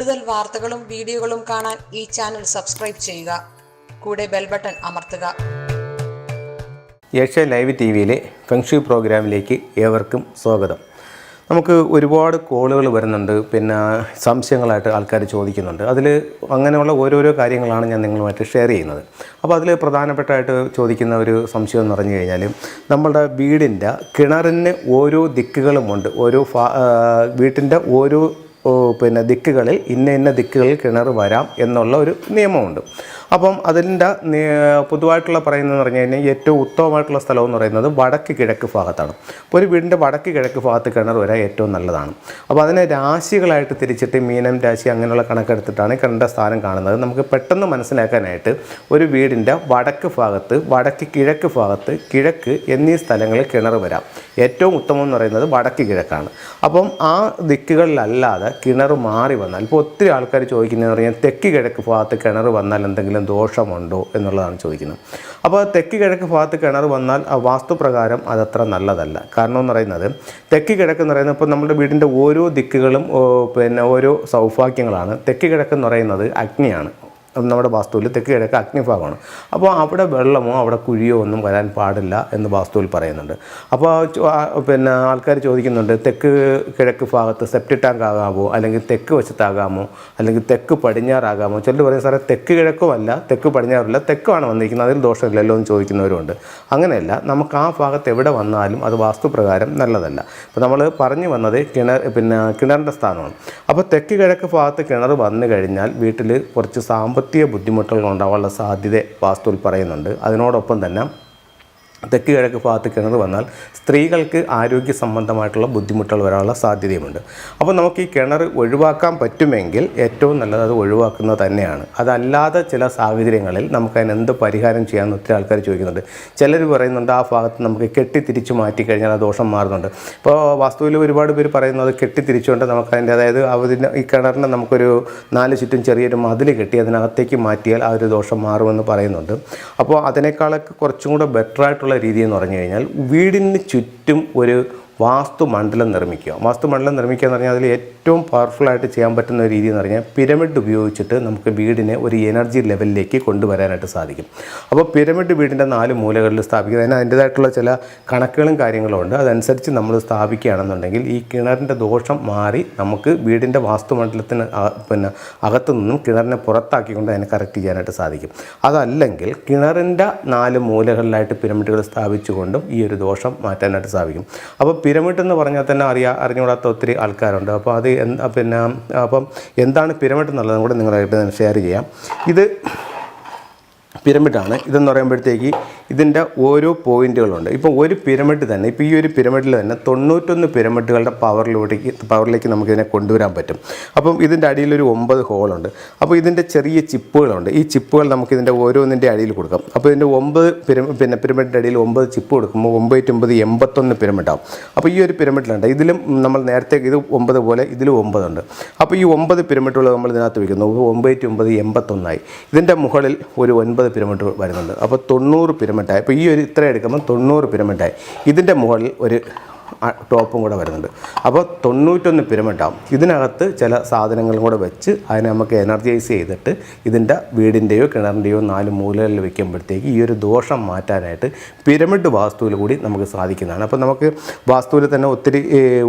കൂടുതൽ വാർത്തകളും വീഡിയോകളും കാണാൻ ഈ ചാനൽ സബ്സ്ക്രൈബ് ചെയ്യുക. കൂടെ ബെൽ ബട്ടൺ അമർത്തുക. ഏഷ്യ ലൈവ് ടി വിയിലെ ഫെങ്ഷു പ്രോഗ്രാമിലേക്ക് ഏവർക്കും സ്വാഗതം. നമുക്ക് ഒരുപാട് കോളുകൾ വരുന്നുണ്ട് പിന്നെ സംശയങ്ങളായിട്ട് ആൾക്കാർ ചോദിക്കുന്നുണ്ട്. അതിൽ അങ്ങനെയുള്ള ഓരോരോ കാര്യങ്ങളാണ് ഞാൻ നിങ്ങളുമായിട്ട് ഷെയർ ചെയ്യുന്നത്. അപ്പോൾ അതിൽ പ്രധാനപ്പെട്ടായിട്ട് ചോദിക്കുന്ന ഒരു സംശയം എന്ന് പറഞ്ഞു കഴിഞ്ഞാൽ നമ്മളുടെ വീടിന്റെ കിണറിന് ഓരോ ദിക്കുകളുമുണ്ട് ഓരോ വീട്ടിന്റെ ഓരോ പിന്നെ ദിക്കുകളിൽ ഇന്ന ഇന്ന ദിക്കുകളിൽ കിണർ വരാം എന്നുള്ള ഒരു നിയമമുണ്ട്. അപ്പം അതിന്റെ പൊതുവായിട്ടുള്ള പറയുന്നതെന്ന് പറഞ്ഞു കഴിഞ്ഞാൽ ഏറ്റവും ഉത്തമമായിട്ടുള്ള സ്ഥലം എന്ന് പറയുന്നത് വടക്ക് കിഴക്ക് ഭാഗത്താണ്. അപ്പോൾ ഒരു വീടിന്റെ വടക്ക് കിഴക്ക് ഭാഗത്ത് കിണർ വരാൻ ഏറ്റവും നല്ലതാണ്. അപ്പോൾ അതിനെ രാശികളായിട്ട് തിരിച്ചിട്ട് മീനം രാശി അങ്ങനെയുള്ള കണക്കെടുത്തിട്ടാണ് കിണറിന്റെ സ്ഥാനം കാണുന്നത്. നമുക്ക് പെട്ടെന്ന് മനസ്സിലാക്കാനായിട്ട് ഒരു വീടിന്റെ വടക്ക് ഭാഗത്ത് വടക്ക് കിഴക്ക് ഭാഗത്ത് കിഴക്ക് എന്നീ സ്ഥലങ്ങളിൽ കിണർ വരാം. ഏറ്റവും ഉത്തമം എന്ന് പറയുന്നത് വടക്ക് കിഴക്കാണ്. അപ്പം ആ ദിക്കുകളിലല്ലാതെ കിണർ മാറി വന്നാൽ ഇപ്പോൾ ഒത്തിരി ആൾക്കാർ ചോദിക്കുന്നതെന്ന് പറഞ്ഞാൽ തെക്ക് കിഴക്ക് ഭാഗത്ത് കിണർ വന്നാൽ എന്തെങ്കിലും ദോഷമുണ്ടോ എന്നുള്ളതാണ് ചോദിക്കുന്നത്. അപ്പോൾ തെക്ക് കിഴക്ക് ഭാഗത്ത് കിണർ വന്നാൽ ആ വാസ്തുപ്രകാരം അതത്ര നല്ലതല്ല. കാരണം എന്ന് പറയുന്നത് തെക്ക് കിഴക്ക് എന്ന് പറയുന്നത് ഇപ്പോൾ നമ്മുടെ വീടിന്റെ ഓരോ ദിക്കുകളും പിന്നെ ഓരോ സൗഭാഗ്യങ്ങളാണ്. തെക്ക് കിഴക്ക് എന്ന് പറയുന്നത് അഗ്നിയാണ്. നമ്മുടെ വാസ്തുവിൽ തെക്ക് കിഴക്ക് അഗ്നിഭാഗമാണ്. അപ്പോൾ അവിടെ വെള്ളമോ അവിടെ കുഴിയോ ഒന്നും വരാൻ പാടില്ല എന്ന് വാസ്തുവിൽ പറയുന്നുണ്ട്. അപ്പോൾ പിന്നെ ആൾക്കാർ ചോദിക്കുന്നുണ്ട് തെക്ക് കിഴക്ക് ഭാഗത്ത് സെപ്റ്റി ടാങ്ക് ആകാമോ? അല്ലെങ്കിൽ തെക്ക് വശത്താകാമോ? അല്ലെങ്കിൽ തെക്ക് പടിഞ്ഞാറാകാമോ? ചിലർ പറയും സാറേ തെക്ക് കിഴക്കുമല്ല തെക്ക് പടിഞ്ഞാറില്ല തെക്കുമാണ് വന്നിരിക്കുന്നത് അതിൽ ദോഷമില്ലല്ലോ എന്ന് ചോദിക്കുന്നവരുണ്ട്. അങ്ങനെയല്ല നമുക്ക് ആ ഭാഗത്ത് എവിടെ വന്നാലും അത് വാസ്തുപ്രകാരം നല്ലതല്ല. ഇപ്പോൾ നമ്മൾ പറഞ്ഞു വന്നത് കിണർ പിന്നെ കിണറിന്റെ സ്ഥാനമാണ്. അപ്പോൾ തെക്ക് കിഴക്ക് ഭാഗത്ത് കിണർ വന്നു കഴിഞ്ഞാൽ വീട്ടിൽ കുറച്ച് സാമ്പത്തിക ബുദ്ധിമുട്ടുകൾ ഉണ്ടാവാനുള്ള സാധ്യത വാസ്തുവിൽ പറയുന്നുണ്ട്. അതിനോടൊപ്പം തന്നെ തെക്ക് കിഴക്ക് ഭാഗത്ത് കിണർ വന്നാൽ സ്ത്രീകൾക്ക് ആരോഗ്യ സംബന്ധമായിട്ടുള്ള ബുദ്ധിമുട്ടുകൾ വരാനുള്ള സാധ്യതയുമുണ്ട്. അപ്പോൾ നമുക്ക് ഈ കിണർ ഒഴിവാക്കാൻ പറ്റുമെങ്കിൽ ഏറ്റവും നല്ലത് അത് ഒഴിവാക്കുന്നത് തന്നെയാണ്. അതല്ലാതെ ചില സാഹചര്യങ്ങളിൽ നമുക്ക് അതിന് എന്ത് പരിഹാരം ചെയ്യാമെന്ന് ഒത്തിരി ആൾക്കാർ ചോദിക്കുന്നുണ്ട്. ചിലർ പറയുന്നുണ്ട് ആ ഭാഗത്ത് നമുക്ക് കെട്ടി തിരിച്ചു മാറ്റി കഴിഞ്ഞാൽ ആ ദോഷം മാറുന്നുണ്ട്. ഇപ്പോൾ വാസ്തുവിൽ ഒരുപാട് പേര് പറയുന്നത് കെട്ടി തിരിച്ചുകൊണ്ട് നമുക്ക് അതിന്റെ അതായത് അതിന് ഈ കിണറിനെ നമുക്കൊരു നാല് ചുറ്റും ചെറിയൊരു മതിൽ കെട്ടി അതിനകത്തേക്ക് മാറ്റിയാൽ ആ ഒരു ദോഷം മാറുമെന്ന് പറയുന്നുണ്ട്. അപ്പോൾ അതിനേക്കാളൊക്കെ കുറച്ചും കൂടെ ബെറ്റർ രീതി എന്ന് പറഞ്ഞു കഴിഞ്ഞാൽ വീടിന് ചുറ്റും ഒരു വാസ്തുമണ്ഡലം നിർമ്മിക്കുക. വാസ്തുമണ്ഡലം നിർമ്മിക്കുക എന്ന് പറഞ്ഞാൽ അതിൽ ഏറ്റവും പവർഫുള്ളായിട്ട് ചെയ്യാൻ പറ്റുന്ന ഒരു രീതി എന്ന് പറഞ്ഞാൽ പിരമിഡ് ഉപയോഗിച്ചിട്ട് നമുക്ക് വീടിനെ ഒരു എനർജി ലെവലിലേക്ക് കൊണ്ടുവരാനായിട്ട് സാധിക്കും. അപ്പോൾ പിരമിഡ് വീടിന്റെ നാല് മൂലകളിൽ സ്ഥാപിക്കുക അതിന് അതിന്റേതായിട്ടുള്ള ചില കണക്കുകളും കാര്യങ്ങളും ഉണ്ട്. അതനുസരിച്ച് നമ്മൾ സ്ഥാപിക്കുകയാണെന്നുണ്ടെങ്കിൽ ഈ കിണറിന്റെ ദോഷം മാറി നമുക്ക് വീടിന്റെ വാസ്തുമണ്ഡലത്തിന് പിന്നെ അകത്തു നിന്നും കിണറിനെ പുറത്താക്കിക്കൊണ്ട് അതിനെ കറക്റ്റ് ചെയ്യാനായിട്ട് സാധിക്കും. അതല്ലെങ്കിൽ കിണറിന്റെ നാല് മൂലകളിലായിട്ട് പിരമിഡുകൾ സ്ഥാപിച്ചുകൊണ്ടും ഈ ഒരു ദോഷം മാറ്റാനായിട്ട് സാധിക്കും. അപ്പോൾ പിരമിഡ് എന്ന് പറഞ്ഞാൽ തന്നെ അറിയാ അറിഞ്ഞുകൂടാത്ത ഒത്തിരി ആൾക്കാരുണ്ട്. അപ്പോൾ അത് പിന്നെ അപ്പം എന്താണ് പിരമിഡ് എന്നുള്ളത് കൂടെ നിങ്ങളായിട്ട് ഷെയർ ചെയ്യാം. ഇത് പിരമിഡാണ്. ഇതെന്ന് പറയുമ്പോഴത്തേക്ക് ഇതിന്റെ ഓരോ പോയിന്റുകളുണ്ട്. ഇപ്പോൾ ഒരു പിരമിഡ് തന്നെ ഇപ്പോൾ ഈ ഒരു പിരമിഡിൽ തന്നെ തൊണ്ണൂറ്റൊന്ന് പിരമിഡുകളുടെ പവറിലോട്ടേക്ക് പവറിലേക്ക് നമുക്കിതിനെ കൊണ്ടുവരാൻ പറ്റും. അപ്പം ഇതിന്റെ അടിയിലൊരു ഒമ്പത് ഹോളുണ്ട്. അപ്പോൾ ഇതിന്റെ ചെറിയ ചിപ്പുകളുണ്ട്. ഈ ചിപ്പുകൾ നമുക്ക് ഇതിന്റെ ഓരോന്നിന്റെ അടിയിൽ കൊടുക്കാം. അപ്പോൾ ഇതിന്റെ ഒമ്പത് പിരമി പിന്നെ പിരമിഡിന്റെ അടിയിൽ ഒമ്പത് ചിപ്പ് കൊടുക്കുമ്പോൾ ഒമ്പത് ഒമ്പത് എൺപത്തൊന്ന് പിരമിഡാവും. അപ്പോൾ ഈ ഒരു പിരമിഡിലുണ്ട്. ഇതിലും നമ്മൾ നേരത്തെ ഇത് ഒമ്പത് പോലെ ഇതിലും ഒമ്പതുണ്ട്. അപ്പോൾ ഈ ഒമ്പത് പിരമിഡുകൾ നമ്മൾ ഇതിനകത്ത് വയ്ക്കുന്നു. ഒമ്പത് ഒമ്പത് എൺപത്തൊന്നായി. ഇതിന്റെ മുകളിൽ ഒരു ഒൻപത് പിരമിഡ് വരുന്നുണ്ട്. അപ്പോൾ തൊണ്ണൂറ് പിരമിഡായി. അപ്പോൾ ഈ ഒരു ഇത്ര എടുക്കുമ്പോൾ തൊണ്ണൂറ് പിരമിഡായി. ഇതിന്റെ മുകളിൽ ഒരു ടോപ്പും കൂടെ വരുന്നുണ്ട്. അപ്പോൾ തൊണ്ണൂറ്റൊന്ന് പിരമിഡാവും. ഇതിനകത്ത് ചില സാധനങ്ങളും കൂടെ വെച്ച് അതിനെ നമുക്ക് എനർജൈസ് ചെയ്തിട്ട് ഇതിന്റെ വീടിന്റെയോ കിണറിന്റെയോ നാല് മൂലകളിൽ വയ്ക്കുമ്പോഴത്തേക്ക് ഈ ഒരു ദോഷം മാറ്റാനായിട്ട് പിരമിഡ് വാസ്തുവിൽ കൂടി നമുക്ക് സാധിക്കുന്നതാണ്. അപ്പോൾ നമുക്ക് വാസ്തുവിൽ തന്നെ ഒത്തിരി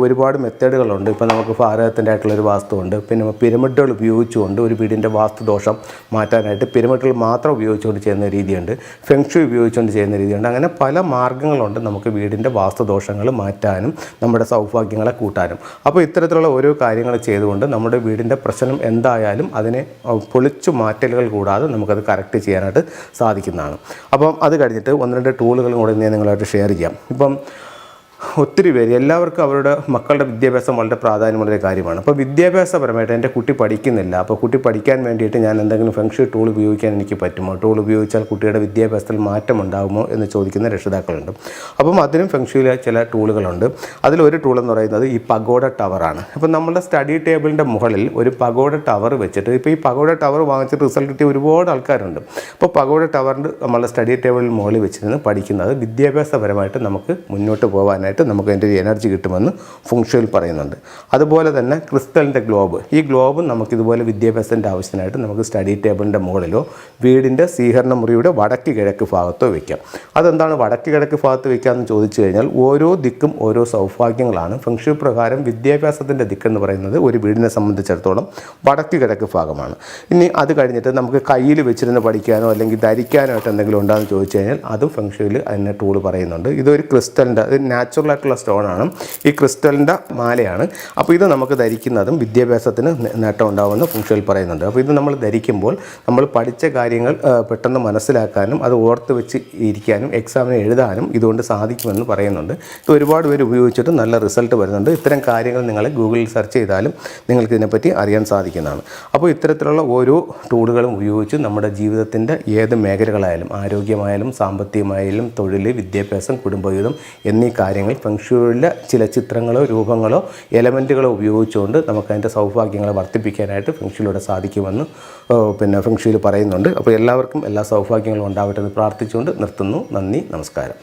ഒരുപാട് മെത്തേഡുകളുണ്ട്. ഇപ്പോൾ നമുക്ക് ഭാരതത്തിന്റെ ആയിട്ടുള്ളൊരു വാസ്തുവുണ്ട്. പിന്നെ പിരമിഡുകൾ ഉപയോഗിച്ചുകൊണ്ട് ഒരു വീടിന്റെ വാസ്തുദോഷം മാറ്റാനായിട്ട് പിരമിഡുകൾ മാത്രം ഉപയോഗിച്ചുകൊണ്ട് ചെയ്യുന്ന രീതിയുണ്ട്. ഫെങ്ഷു ഉപയോഗിച്ചുകൊണ്ട് ചെയ്യുന്ന രീതിയുണ്ട്. അങ്ങനെ പല മാർഗങ്ങളുണ്ട് നമുക്ക് വീടിന്റെ വാസ്തുദോഷങ്ങൾ മാറ്റാനും നമ്മുടെ സൗഭാഗ്യങ്ങളെ കൂട്ടാനും. അപ്പോൾ ഇത്തരത്തിലുള്ള ഓരോ കാര്യങ്ങൾ ചെയ്തുകൊണ്ട് നമ്മുടെ വീടിന്റെ പ്രശ്നം എന്തായാലും അതിനെ പൊളിച്ചു മാറ്റലുകൾ കൂടാതെ നമുക്കത് കറക്റ്റ് ചെയ്യാനായിട്ട് സാധിക്കുന്നതാണ്. അപ്പം അത് കഴിഞ്ഞിട്ട് ഒന്ന് രണ്ട് ടൂളുകളും കൂടെ ഞാൻ നിങ്ങളായിട്ട് ഷെയർ ചെയ്യാം. ഇപ്പം ഒത്തിരി പേര് എല്ലാവർക്കും അവരുടെ മക്കളുടെ വിദ്യാഭ്യാസം വളരെ പ്രാധാന്യമുള്ളൊരു കാര്യമാണ്. അപ്പോൾ വിദ്യാഭ്യാസപരമായിട്ട് എന്റെ കുട്ടി പഠിക്കുന്നില്ല. അപ്പോൾ കുട്ടി പഠിക്കാൻ വേണ്ടിയിട്ട് ഞാൻ എന്തെങ്കിലും ഫംഗ്ഷൻ ടൂൾ ഉപയോഗിക്കാൻ എനിക്ക് പറ്റുമോ? ടൂൾ ഉപയോഗിച്ചാൽ കുട്ടിയുടെ വിദ്യാഭ്യാസത്തിൽ മാറ്റം ഉണ്ടാകുമോ എന്ന് ചോദിക്കുന്ന രക്ഷിതാക്കളുണ്ട്. അപ്പം അതിനും ഫംഗ്ഷനിലെ ചില ടൂളുകളുണ്ട്. അതിലൊരു ടൂൾ എന്ന് പറയുന്നത് ഈ പഗോഡ ടവറാണ് അപ്പോൾ നമ്മുടെ സ്റ്റഡി ടേബിളിന്റെ മുകളിൽ ഒരു പഗോഡ ടവർ വെച്ചിട്ട് ഇപ്പോൾ ഈ പഗോഡ ടവർ വാങ്ങിച്ച റിസൾട്ട് കിട്ടിയ ഒരുപാട് ആൾക്കാരുണ്ട്. അപ്പോൾ പഗോഡ ടവറിന്റെ നമ്മുടെ സ്റ്റഡി ടേബിളിൽ മുകളിൽ വെച്ചിരുന്ന് പഠിക്കുന്നത് വിദ്യാഭ്യാസപരമായിട്ട് നമുക്ക് മുന്നോട്ട് പോകാനായിട്ട് ചെയ്യാനായിട്ട് നമുക്ക് അതിന്റെ ഒരു എനർജി കിട്ടുമെന്ന് ഫുങ്ഷയിൽ പറയുന്നുണ്ട്. അതുപോലെ തന്നെ ക്രിസ്റ്റലിന്റെ ഗ്ലോബ് ഈ ഗ്ലോബ് നമുക്കിതുപോലെ വിദ്യാഭ്യാസത്തിന്റെ ആവശ്യത്തിനായിട്ട് നമുക്ക് സ്റ്റഡി ടേബിളിന്റെ മുകളിലോ വീടിന്റെ സ്വീകരണ മുറിയുടെ വടക്ക് കിഴക്ക് ഭാഗത്തോ വയ്ക്കാം അതെന്താണ് വടക്ക് കിഴക്ക് ഭാഗത്ത് വയ്ക്കാമെന്ന് ചോദിച്ചു കഴിഞ്ഞാൽ ഓരോ ദിക്കും ഓരോ സൗഭാഗ്യങ്ങളാണ്. ഫംഗ്ഷൻ പ്രകാരം വിദ്യാഭ്യാസത്തിന്റെ ദിക്കെന്ന് പറയുന്നത് ഒരു വീടിനെ സംബന്ധിച്ചിടത്തോളം വടക്ക് കിഴക്ക് ഭാഗമാണ്. ഇനി അത് കഴിഞ്ഞിട്ട് നമുക്ക് കയ്യിൽ വെച്ചിരുന്ന് പഠിക്കാനോ അല്ലെങ്കിൽ ധരിക്കാനോ ആയിട്ട് എന്തെങ്കിലും ഉണ്ടോ എന്ന് ചോദിച്ചു കഴിഞ്ഞാൽ അതും ഫംഗ്ഷനിൽ അതിനെ ടൂൾ പറയുന്നുണ്ട്. ഇതൊരു ക്രിസ്റ്റലിന്റെ ഇത് നാച്ചുറൽ ആയിട്ടുള്ള സ്റ്റോണാണ് ഈ ക്രിസ്റ്റലിന്റെ മാലയാണ്. അപ്പോൾ ഇത് നമുക്ക് ധരിക്കുന്നതും വിദ്യാഭ്യാസത്തിന് നേട്ടം ഉണ്ടാകുമെന്ന് ഫുങ്ഷയിൽ പറയുന്നുണ്ട്. അപ്പോൾ ഇത് നമ്മൾ ധരിക്കുമ്പോൾ നമ്മൾ പഠിച്ച കാര്യങ്ങൾ പെട്ടെന്ന് മനസ്സിലാക്കാനും അത് ഓർത്ത് വെച്ച് ഇരിക്കാനും എക്സാമിന് എഴുതാനും ഇതുകൊണ്ട് സാധിക്കുമെന്ന് പറയുന്നുണ്ട്. ഇത് ഒരുപാട് പേര് ഉപയോഗിച്ചിട്ട് നല്ല റിസൾട്ട് വരുന്നുണ്ട്. ഇത്തരം കാര്യങ്ങൾ നിങ്ങൾ ഗൂഗിളിൽ സെർച്ച് ചെയ്താലും നിങ്ങൾക്ക് ഇതിനെപ്പറ്റി അറിയാൻ സാധിക്കുന്നതാണ്. അപ്പോൾ ഇത്തരത്തിലുള്ള ഓരോ ടൂളുകളും ഉപയോഗിച്ച് നമ്മുടെ ജീവിതത്തിന്റെ ഏത് മേഖലകളായാലും ആരോഗ്യമായാലും സാമ്പത്തികമായാലും തൊഴിൽ വിദ്യാഭ്യാസം കുടുംബജീവിതം എന്നീ കാര്യങ്ങൾ ഫെങ്ഷുവിലെ ചില ചിത്രങ്ങളോ രൂപങ്ങളോ എലമെന്റുകളോ ഉപയോഗിച്ചുകൊണ്ട് നമുക്ക് അതിന്റെ സൗഭാഗ്യങ്ങളെ വർദ്ധിപ്പിക്കാനായിട്ട് ഫെങ്ഷുയിലൂടെ സാധിക്കുമെന്ന് പിന്നെ ഫെങ്ഷുയിൽ പറയുന്നുണ്ട്. അപ്പോൾ എല്ലാവർക്കും എല്ലാ സൗഭാഗ്യങ്ങളും ഉണ്ടാവട്ടെ എന്ന് പ്രാർത്ഥിച്ചുകൊണ്ട് നിർത്തുന്നു. നന്ദി നമസ്കാരം.